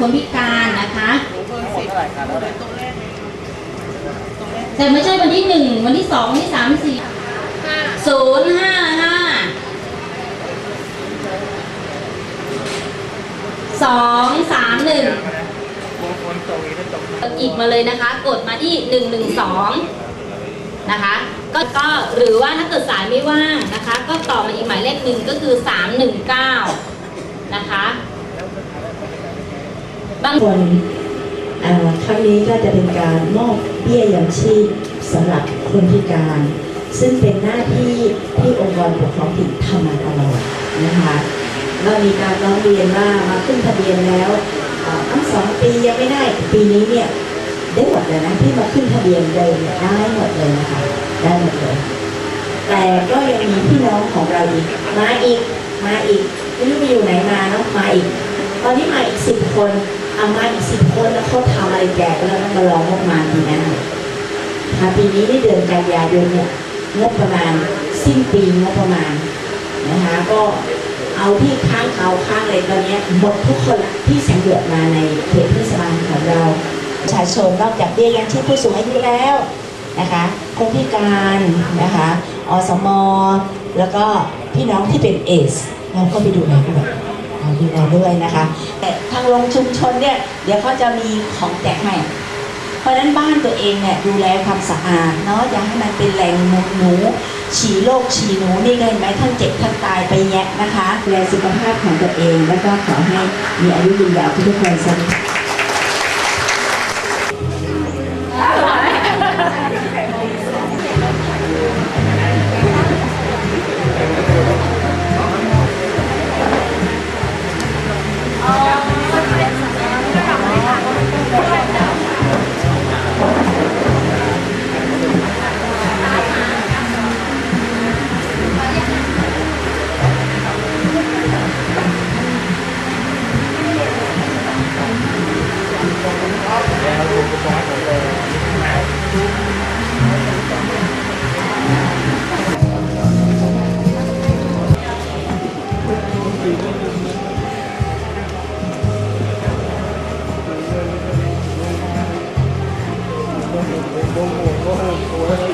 คนพิการนะคะแต่ไม่ใช่วันที่หนึ่งวันที่สองวันที่สามวันที่สี่ศูนย์ห้าห้าสองสามหนึ่งหยิบมาเลยนะคะ กดมาที่หนึ่งหนึ่งสองนะคะก็ก็หรือว่าถ้าเกิดสายไม่ว่างนะคะ ก็ต่อมาอีกหมายเลขหนึ่งก็คือสามหนึ่งเก้านะคะ บางคนครั้งนี้ก็จะเป็นการมอบเบี้ยยังชีพสำหรับคนพิการ ซึ่งเป็นหน้าที่ที่องค์กรปกครองถิ่นทำมาตลอดนะคะเรามีการร้องเรียนว่ามาขึ้นทะเบียนแล้วทั้งสองปียังไม่ได้ปีนี้เนี่ยได้หมดเลยนะที่มาขึ้นทะเบียนเดิมเนี่ยได้หมดเลยนะคะได้หมดเลย แต่ก็ยังมีพี่น้องของเราอีกมาอีกมาอีกไม่รู้ไปอยู่ไหนมาเนาะมาอีก ตอนนี้มาอีกสิบคน อามาอีกสิบคนแล้วเขาทำอะไรแจกแล้วต้องมาลองงบประมาณปีหน้าถ้าปีนี้ในเดือนกันยายนเนี่ยงบประมาณสิ้นปีงบประมาณนะคะก็เอาที่ค้างเขาค้างอะไรตอนนี้หมดทุกคนที่สำรวจมาในเขตเทศบาลของเราประชาชนนอกจากเบี้ยยังชีพผู้สูงอายุแล้วนะคะคนพิการนะคะอสม แล้วก็พี่น้องที่เป็นเอสเราก็ไปดูแลด้วย เราดูแลด้วยนะคะ แต่ทางโรงชุมชนเนี่ยเดี๋ยวเขาจะมีของแจกให้เพราะฉะนั้นบ้านตัวเองเนี่ยดูแลความสะอาดเนาะอย่าให้มันเป็นแหล่งมูหนูฉี่โรคฉี่หนูนี่เลยไหมท่านเจ็บท่านตายไปแยะนะคะดูแลสุขภาพของตัวเอง แล้วก็ขอให้มีอายุยืนยาวทุกคนสวัสดี ค่ะค